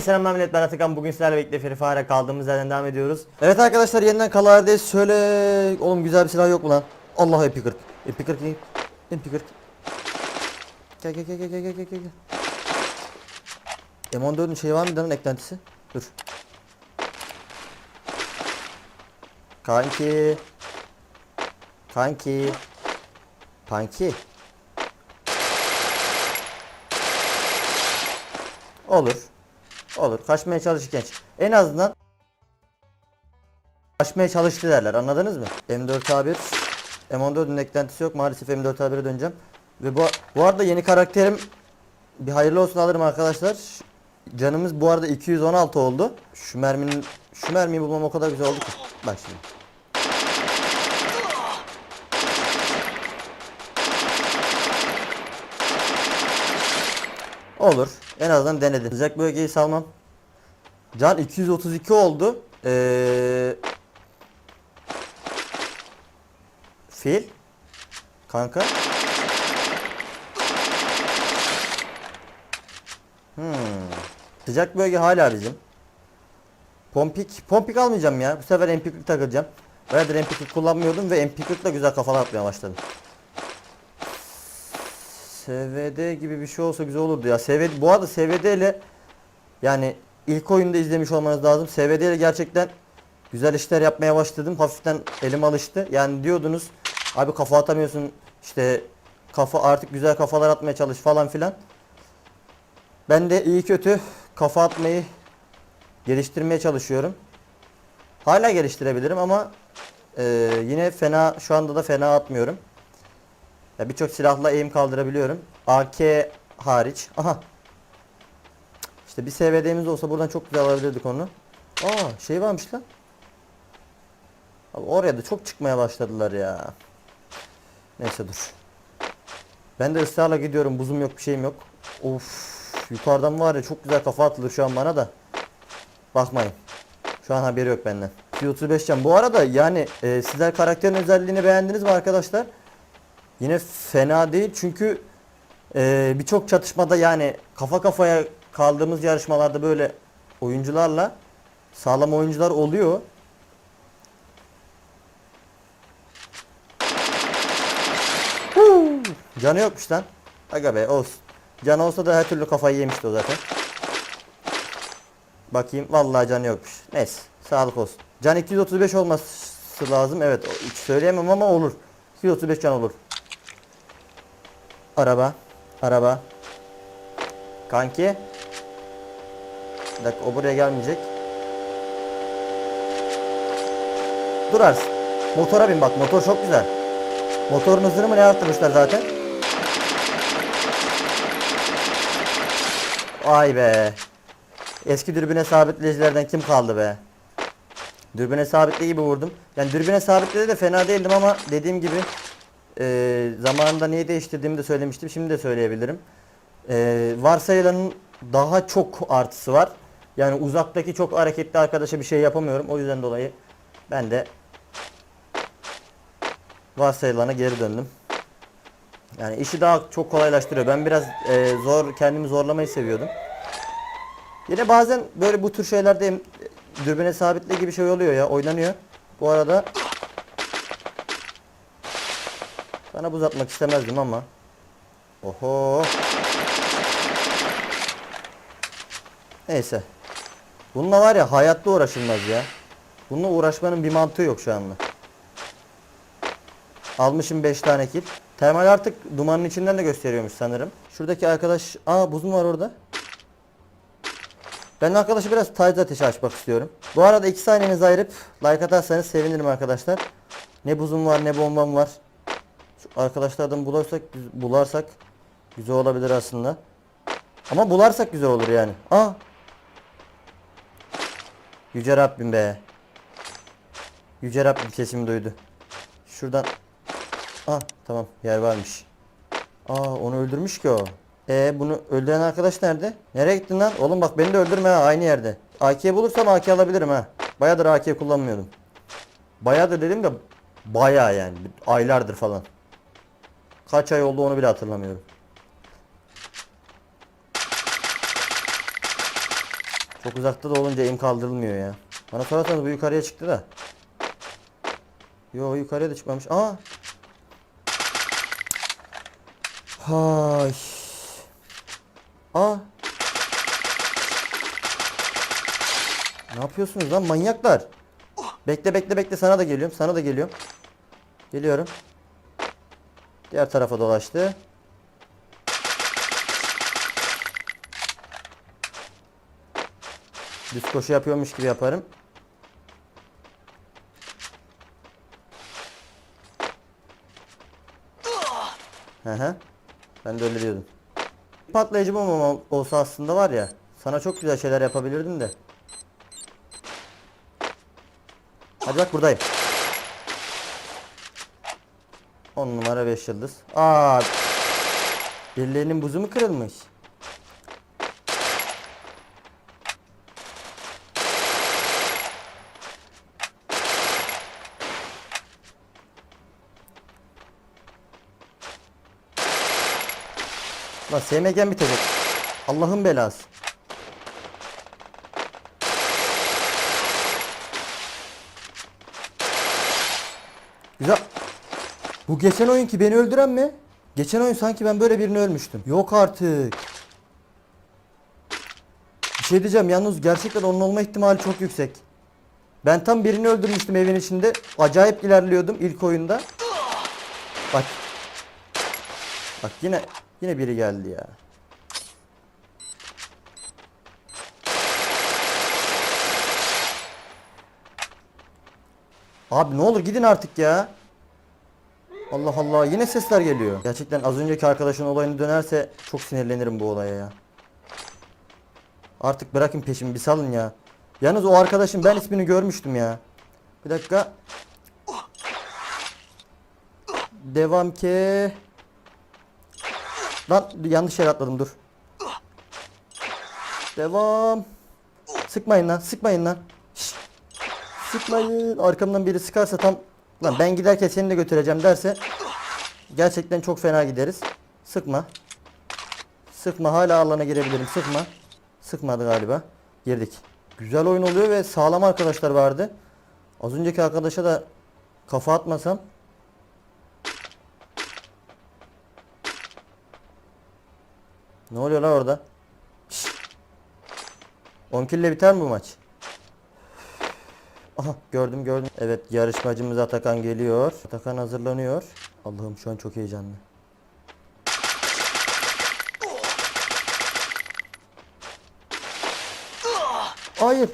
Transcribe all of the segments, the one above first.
Herkese selamlar millet. Ben Atakan. Bugün sizlerle birlikte Free kaldığımız yerden devam ediyoruz. Evet arkadaşlar yeniden kalardayız söyle Oğlum güzel bir silah yok mu lan? Allah MP40 MP40 iyi. MP40 Gel gel gel gel gel gel gel gel. M14'ün şey var mı? Lan eklentisi. Dur. Kanki. Kanki. Kanki Olur. Olur. Kaçmaya çalış genç. En azından kaçmaya çalıştı derler. Anladınız mı? M4A1 M14'ün eklentisi yok. Maalesef M4A1'e döneceğim. Ve bu, bu arada yeni karakterim bir hayırlı olsun alırım arkadaşlar. Canımız bu arada 216 oldu. Şu merminin şu mermiyi bulmam o kadar güzel oldu ki. Bak şimdi. Olur. En azından denedim. Sıcak bölgeyi salmam. Can 232 oldu. Ee... Fil. Kanka. Hmm. Sıcak bölge hala bizim. Pompik. Pompik almayacağım ya. Bu sefer MP40 takılacağım. Bayağıdır MP40 kullanmıyordum ve MP40 da güzel kafalar atmaya başladım. SVD gibi bir şey olsa güzel olurdu ya. SVD bu arada SVD ile yani ilk oyunda izlemiş olmanız lazım. SVD ile gerçekten güzel işler yapmaya başladım. Hafiften elim alıştı. Yani diyordunuz abi kafa atamıyorsun işte kafa artık güzel kafalar atmaya çalış falan filan. Ben de iyi kötü kafa atmayı geliştirmeye çalışıyorum. Hala geliştirebilirim ama e, yine fena şu anda da fena atmıyorum. Ya birçok silahla aim kaldırabiliyorum. AK hariç. Aha. İşte bir SVD'miz olsa buradan çok güzel alabilirdik onu. Aa şey varmış lan. Abi oraya da çok çıkmaya başladılar ya. Neyse dur. Ben de ısrarla gidiyorum. Buzum yok bir şeyim yok. Of. Yukarıdan var ya çok güzel kafa atılır şu an bana da. Bakmayın. Şu an haberi yok benden. 35 can. Bu arada yani e, sizler karakterin özelliğini beğendiniz mi arkadaşlar? Yine fena değil çünkü e, birçok çatışmada yani kafa kafaya kaldığımız yarışmalarda böyle oyuncularla sağlam oyuncular oluyor. Canı yokmuş lan. Aga be olsun. Can olsa da her türlü kafayı yemişti o zaten. Bakayım vallahi canı yokmuş. Neyse sağlık olsun. Can 235 olması lazım. Evet hiç söyleyemem ama olur. 235 can olur. Araba. Araba. Kanki. Bir dakika o buraya gelmeyecek. Durarsın. Motora bin bak motor çok güzel. Motorun hızını mı ne arttırmışlar zaten. Ay be. Eski dürbüne sabitleyicilerden kim kaldı be? Dürbüne sabitle gibi vurdum. Yani dürbüne sabitlede de fena değildim ama dediğim gibi e, zamanında niye değiştirdiğimi de söylemiştim. Şimdi de söyleyebilirim. E, varsayılanın daha çok artısı var. Yani uzaktaki çok hareketli arkadaşa bir şey yapamıyorum. O yüzden dolayı ben de varsayılana geri döndüm. Yani işi daha çok kolaylaştırıyor. Ben biraz e, zor kendimi zorlamayı seviyordum. Yine bazen böyle bu tür şeylerde em- dürbüne sabitle gibi şey oluyor ya oynanıyor. Bu arada sana buz atmak istemezdim ama. Oho. Neyse. Bununla var ya hayatta uğraşılmaz ya. Bununla uğraşmanın bir mantığı yok şu anda. Almışım 5 tane kill. Termal artık dumanın içinden de gösteriyormuş sanırım. Şuradaki arkadaş... Aa buzum var orada. Ben arkadaşı biraz taciz ateşi açmak istiyorum. Bu arada 2 saniyenizi ayırıp like atarsanız sevinirim arkadaşlar. Ne buzum var ne bombam var. Arkadaşlardan bulursak bularsak güzel olabilir aslında. Ama bularsak güzel olur yani. Aa. Yüce Rabbim be. Yüce Rabbim sesimi duydu. Şuradan. Ah tamam yer varmış. Aa onu öldürmüş ki o. E bunu öldüren arkadaş nerede? Nereye gittin lan? Oğlum bak beni de öldürme ha aynı yerde. AK bulursam AK alabilirim ha. Bayağıdır AK kullanmıyordum. Bayağıdır dedim de bayağı yani aylardır falan. Kaç ay oldu onu bile hatırlamıyorum. Çok uzakta da olunca eğim kaldırılmıyor ya. Bana sorarsanız bu yukarıya çıktı da. Yo yukarıya da çıkmamış. Aa. Hay. Aa. Ne yapıyorsunuz lan manyaklar? Bekle bekle bekle sana da geliyorum. Sana da geliyorum. Geliyorum. Diğer tarafa dolaştı. Düz koşu yapıyormuş gibi yaparım. Hı. Ben de öyle diyordum. Patlayıcı bomba olsa aslında var ya. Sana çok güzel şeyler yapabilirdim de. Hadi bak buradayım. 10 numara 5 yıldız. Aa. Birilerinin buzu mu kırılmış? Lan SMG'm bitecek. Allah'ın belası. Güzel. Bu geçen oyun ki beni öldüren mi? Geçen oyun sanki ben böyle birini ölmüştüm. Yok artık. Bir şey diyeceğim yalnız gerçekten onun olma ihtimali çok yüksek. Ben tam birini öldürmüştüm evin içinde. Acayip ilerliyordum ilk oyunda. Bak. Bak yine yine biri geldi ya. Abi ne olur gidin artık ya. Allah Allah yine sesler geliyor. Gerçekten az önceki arkadaşın olayını dönerse çok sinirlenirim bu olaya ya. Artık bırakın peşimi bir salın ya. Yalnız o arkadaşın ben ismini görmüştüm ya. Bir dakika. Devam ki. Lan yanlış yere atladım dur. Devam. Sıkmayın lan sıkmayın lan. Şşt. Sıkmayın. Arkamdan biri sıkarsa tam lan ben giderken seni de götüreceğim derse gerçekten çok fena gideriz. Sıkma. Sıkma hala alana girebilirim. Sıkma. Sıkmadı galiba. Girdik. Güzel oyun oluyor ve sağlam arkadaşlar vardı. Az önceki arkadaşa da kafa atmasam Ne oluyor lan orada? Şşt. 10 kille biter mi bu maç? Aha gördüm gördüm. Evet yarışmacımız Atakan geliyor. Atakan hazırlanıyor. Allah'ım şu an çok heyecanlı. Hayır.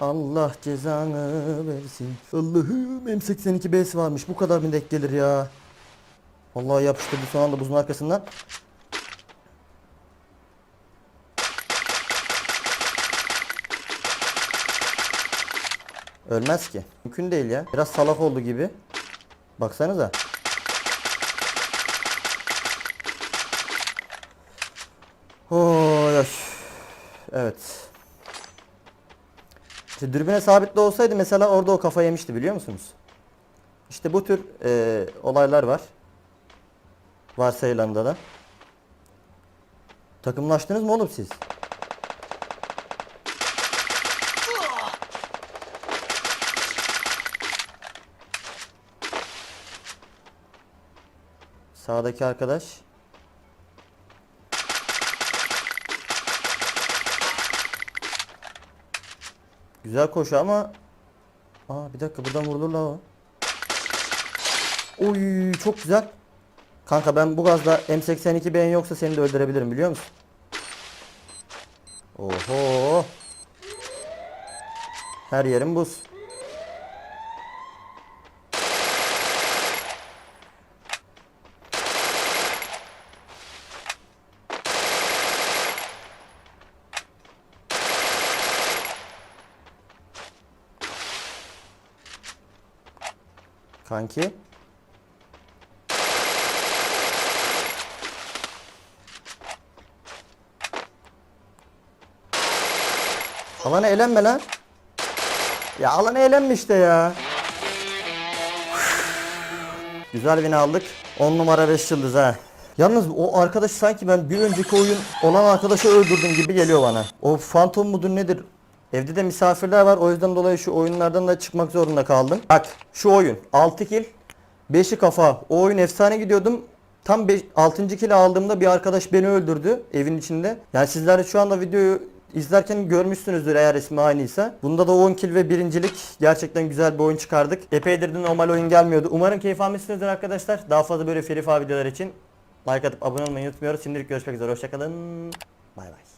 Allah cezanı versin. Allah'ım M82 B'si varmış. Bu kadar mı denk gelir ya? Vallahi yapıştırdı son anda buzun arkasından. Ölmez ki. Mümkün değil ya. Biraz salak oldu gibi. Baksanıza. Oy. Evet. İşte dürbüne sabitli olsaydı mesela orada o kafa yemişti biliyor musunuz? İşte bu tür e, olaylar var. Varsayılanda da. Takımlaştınız mı oğlum siz? Sağdaki arkadaş. Güzel koşu ama Aa bir dakika buradan vurulur la o. Oy çok güzel. Kanka ben bu gazda M82 beyin yoksa seni de öldürebilirim biliyor musun? Oho. Her yerim buz. Kanki. Alana eğlenme lan. Ya alana eğlenme işte ya. Güzel win aldık. 10 numara 5 yıldız ha. Yalnız o arkadaşı sanki ben bir önceki oyun olan arkadaşı öldürdüm gibi geliyor bana. O fantom mudur nedir? Evde de misafirler var o yüzden dolayı şu oyunlardan da çıkmak zorunda kaldım. Bak şu oyun 6 kill 5'i kafa. O oyun efsane gidiyordum. Tam 6. kill aldığımda bir arkadaş beni öldürdü evin içinde. Yani sizler şu anda videoyu izlerken görmüşsünüzdür eğer ismi aynıysa. Bunda da 10 kill ve birincilik. Gerçekten güzel bir oyun çıkardık. Epeydir de normal oyun gelmiyordu. Umarım keyif almışsınızdır arkadaşlar. Daha fazla böyle Fire videolar için like atıp abone olmayı unutmuyoruz. Şimdilik görüşmek üzere. Hoşçakalın. Bay bay.